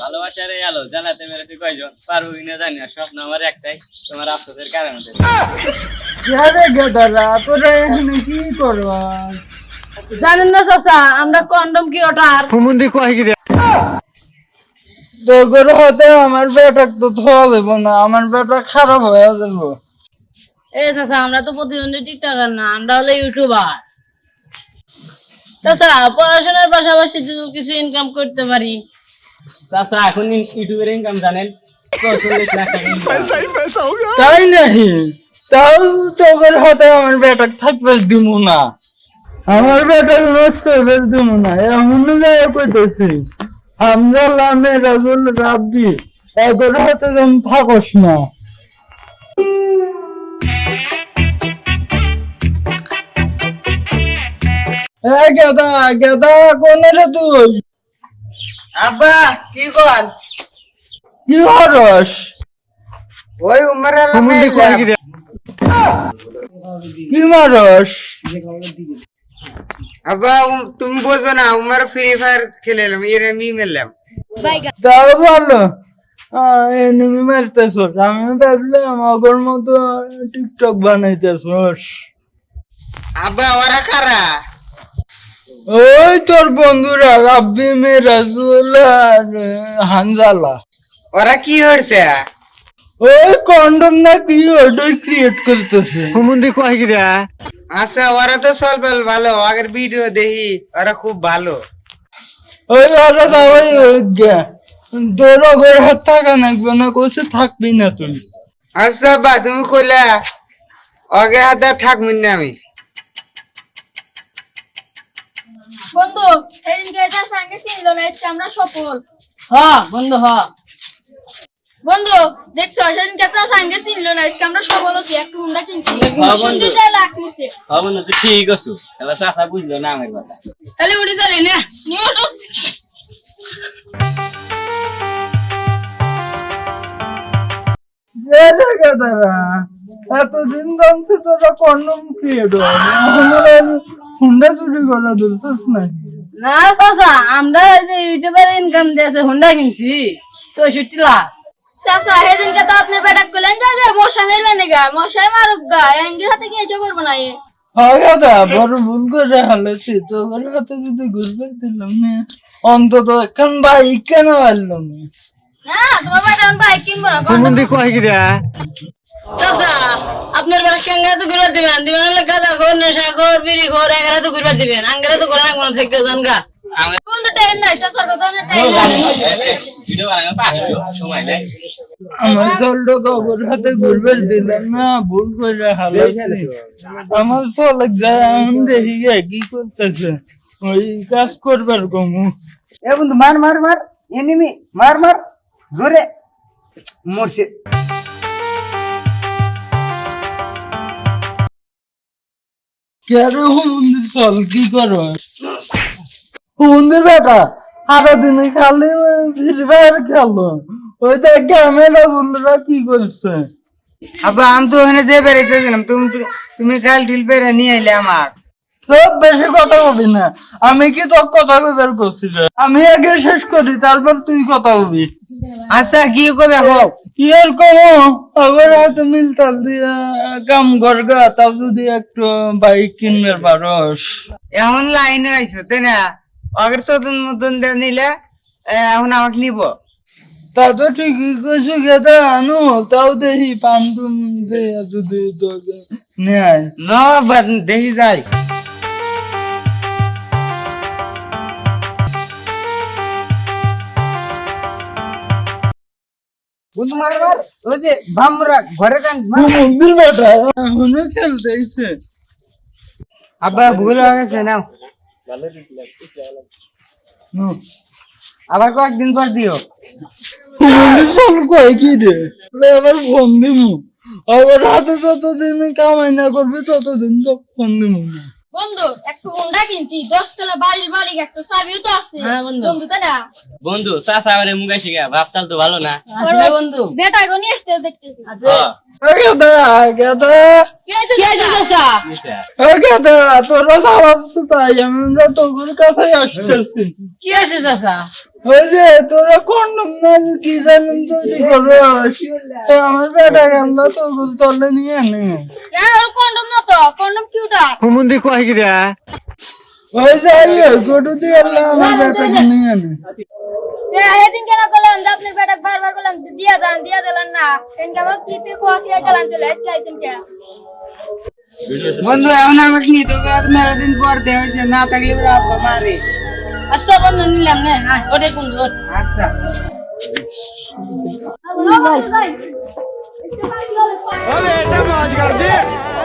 ভালোবাসার এই আলো জ্বালাতে মেরেছে কয়জন? পারব কিনা জানি না স্বপ্ন আমার একটাই তোমার আফসোসের কারণ হতে আরে গেদারা? তোরা এখানে কি করবা? জানেন না চাচা আমরা কন্ডম কি ওটার তোর হতে আমার বেটা তো ধোয়া দেবো না আমার বেটা খারাপ হয়ে যাব। এ চাচা আমরা তো প্রতিবন্ধী টিকটকার না আমরা হলে ইউটিউবার। চাচা পড়াশোনার পাশাপাশি যদি কিছু ইনকাম করতে পারি। চাচা এখন ইউটিউবের ইনকাম জানেন? চল্লিশ লাখ টাকা তাই নাকি? তাও তোর হাতে আমার থাকবে দিব না। আমার নষ্ট হবে দিব না এমন জায়গা করতেছি হামজাল্লাহ মেরাজুল রাব্বি এদের হাতে যেন থাকস না। এ গেদা গেদা কোনে রে তুই? আব্বা কি কর? কি হরস ওই উমর কি মারস? আব্বা উম- তুমি বোঝো না উমর ফ্রি ফায়ার খেলেলাম এর আমি মেললাম তাও ভালো। এনিমি মারতেছ আমি ভাবলাম মতো টিকটক বানাইতেছ আব্বা ওরা কারা? ওই তোর বন্ধুরা রাব্বি মেরাজুল আর হানজালা। ওরা কি হয়েছে ওই কন্ডম না কি ওটাই ক্রিয়েট করতেছে। আচ্ছা ওরা তো স্বল্প ভালো আগের ভিডিও দেখি ওরা খুব ভালো। ওই ওরা সবাই ওই গে তোর ওর হাত থাকা নাকবে না কোসে থাকবি না তুই আচ্ছা আব্বা তুমি কইলা আগে হাতে থাকবেন না আমি। বন্ধু সেদিনকে এটা সঙ্গে চিনল না আজকে আমরা সফল। হ বন্ধু হ। বন্ধু দেখছ সেদিনকে এটা সঙ্গে চিনল না আজকে আমরা সফল হচ্ছি একটু হুন্ডা কিনছি। হ্যাঁ, বন্ধু। তুই ঠিক আছো? এবার চাচা বুঝলো না আমার কথা। তাহলে উড়ি তাহলে না নিয়ে ওঠো এতদিন জানতে তোরা কন্ডম হয় হুন্ডা চুরি করা ধরছিস নাকি না চাচা আমরা ইউটিউবের ইনকাম দিয়েছে হুন্ডা কিনছি চৌষট্টি লাখ। চাচা সেদিনকে তো আপনি বেটাক করলেন যে যে মশা মেরবে নাকি? মশাই মারুক গা এঙ্গের হাতে কি এসে করব না দাদা বড় ভুল করে হালেছি তোর হাতে যদি ঘুরবে দিলাম না। অন্তত এখন বাইক কেন পারলাম না। তোমার বেটা এখন বাইক কিনবো না চাচা আপনার বেলা কেঙ্গা তো ঘুরবার দিবেন? দিবেন হলে গাদা ঘর নেশা ঘর বিড়ি ঘর এগারো তো ঘুরবার দিবেন। আঙ্গারা তো ঘরে না থাকতে যান গা আমার চলটা তোর হাতে ঘুরবে দিলাম না ভুল করে আমার চলে যায় দেখি গে কি করতেছে। ওই কাজ করবার কমু। এ বন্ধু মার মার মার। এনিমি মার মার। জোরে। মরছে। কেরে মন্দির চল কি করো? মন্দির বেটা আরও সারাদিনে খালি ফ্রি ফায়ার খেলো। ওই যে ক্যামেরা বন্ধুরা কি করছে? আবার আমি তো ওখানে যে বেড়াইতেছিলাম তুমি তুমি খাল ঢিল বেড়ে নিয়ে এলে আমার। সব বেশি কথা বলি না। আমি কি তোর কথা বের করছিল আমি আগে শেষ করি তারপর তুই কথা বলবি। আচ্ছা কি করবে হোক কি আর কমো? আবার হয়তো মিলতাল দিয়ে কাম করগা তাও যদি একটু বাইক কিনবে পারস। এখন লাইনে আইছো তাই না? আগের চতুন মতন দিয়ে নিলে এখন আমাকে নিব। তা তো ঠিকই কইছো গেদা আনো তাও দেখি পান্তুম দে যদি তোকে নেয়। ন দেখি যাই। বন্ধু মার মার ওই যে ভামরা ঘরে কান মার। মন্দির বেটা এখনও খেলতে আইছে আব্বা ভুল হয়ে গেছে নাও। নো। আবার কয়েকদিন পর দিও। কয় কি রে? আবার ফোন দিমু। আবার হাতে যতদিন কামাই না করবি ততদিন তো ফোন দিমু না। বন্ধু একটু হুন্ডা কিনছি দশতলা বাড়ির বাড়ি একটু চাবিও তো আছে। হ্যাঁ, বন্ধু। তাই না? বন্ধু চাচা আমার মুখে শিখা ভাবতাল তো ভালো না। বন্ধু। বেটা গো নিয়ে আসতে দেখতেছি। তোরা কি হয়েছে চাচা? ওই যে তোরা কন্ডম না কি জানেন তৈরি করো আমার বেটা গান্দা তো তলে নিয়ে তো কন্ডম কিউটা? হুমুন্দি কয় কি রে ওই যাই ওই কোটু দি আল্লাহ আমার ব্যাটা নিয়ে আনে। এ হেদিন কেন বললাম যে আপনার ব্যাটা বারবার বললাম দিয়া যান দিয়া দিলেন না। কেন কেমন কি তুই কোয়া কি গেলাম চলে আজকে আইছেন বন্ধু এখন আমাকে হয়েছে না থাকলে আচ্ছা বন্ধু নিলাম না ওটাই বন্ধু আচ্ছা।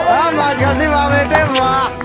자마지막질문안받 을.